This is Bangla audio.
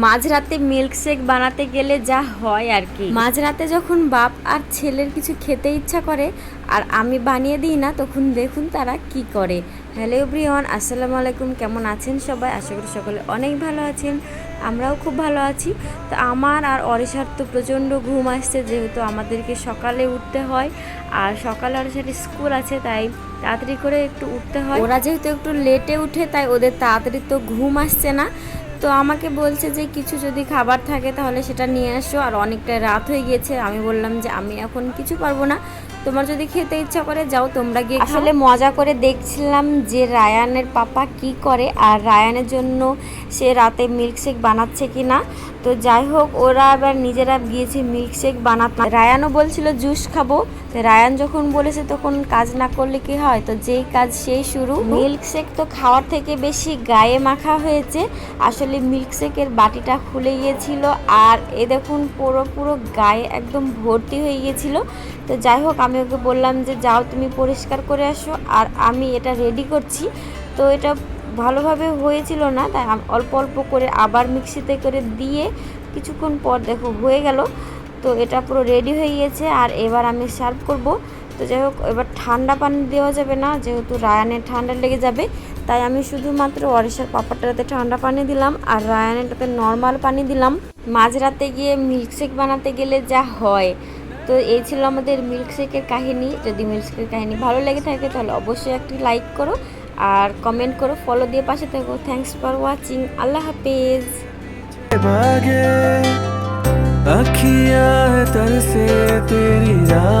মাঝরাতে মিল্কশেক বানাতে গেলে যা হয় আর কি। মাঝরাতে যখন বাপ আর ছেলের কিছু খেতে ইচ্ছা করে আর আমি বানিয়ে দিই না, তখন দেখুন তারা কি করে। হ্যালো এভরিওয়ান আসসালামু আলাইকুম, কেমন আছেন সবাই? আশা করি সকলে অনেক ভালো আছেন, আমরাও খুব ভালো আছি। তো আমার আর অরিসার তো প্রচণ্ড ঘুম আসছে, যেহেতু আমাদেরকে সকালে উঠতে হয় আর সকালে অরিসার স্কুল আছে, তাই তাড়াতাড়ি করে একটু উঠতে হয়। ওরা যেহেতু একটু লেটে উঠে, তাই ওদের তাড়াতাড়ি তো ঘুম আসছে না। তো আমাকে বলছে যে কিছু যদি খাবার থাকে তাহলে সেটা নিয়ে আসো। আর অনেকটা রাত হয়ে গিয়েছে। আমি বললাম যে আমি এখন কিছু পারব না। তোমার যদি খেতে ইচ্ছা করে, যাও তোমরা গিয়ে আসলে মজা করে দেখছিলাম যে রায়ানের পাপা কি করে আর রায়ানের জন্য সে রাতে মিল্কশেক বানাচ্ছে কি না তো যাই হোক, ওরা আবার নিজেরা গিয়েছে মিল্কশেক বানাতে। রায়ানও বলছিল, জুস খাব। রায়ান যখন বলেছে, তখন কাজ না করলে কি হয়? তো যেই কাজ সেই শুরু। মিল্কশেক তো খাওয়ার থেকে বেশি গায়ে মাখা হয়েছে। আসলে মিল্কশেকের বাটিটা খুলে গিয়েছিল আর এ দেখুন, পুরো পুরো গায়ে একদম ভর্তি হয়ে গিয়েছিল। তো যাই হোক আমি ওকে বললাম যে, যাও তুমি পরিষ্কার করে আসো। আর আমি এটা রেডি করছি। তো এটা ভালোভাবে হয়েছিল না, তাই অল্প অল্প করে আবার মিক্সিতে করে দিয়ে কিছুক্ষণ পর দেখো হয়ে গেল। তো এটা পুরো রেডি হয়ে গিয়েছে আর এবার আমি সার্ভ করব। তো যাই হোক, এবার ঠান্ডা পানি দেওয়া যাবে না, যেহেতু রায়ানের ঠান্ডা লেগে যাবে, তাই আমি শুধুমাত্র অরিসার পাপাটাতে ঠান্ডা পানি দিলাম আর রায়ানেরটাতে নর্মাল পানি দিলাম। মাঝরাতে গিয়ে মিল্কশেক বানাতে গেলে যা হয়। তো এই ছিল আমাদের মিল্কশেকের কাহিনী যদি মিল্কশেকের কাহিনী ভালো লেগে থাকে তাহলে অবশ্যই একটি লাইক করো আর কমেন্ট করো ফলো দিয়ে পাশে থাকো থ্যাঙ্কস ফর ওয়াচিং আল্লাহ হাফেজ भागे अखियां है तरसे तेरी राह निहारे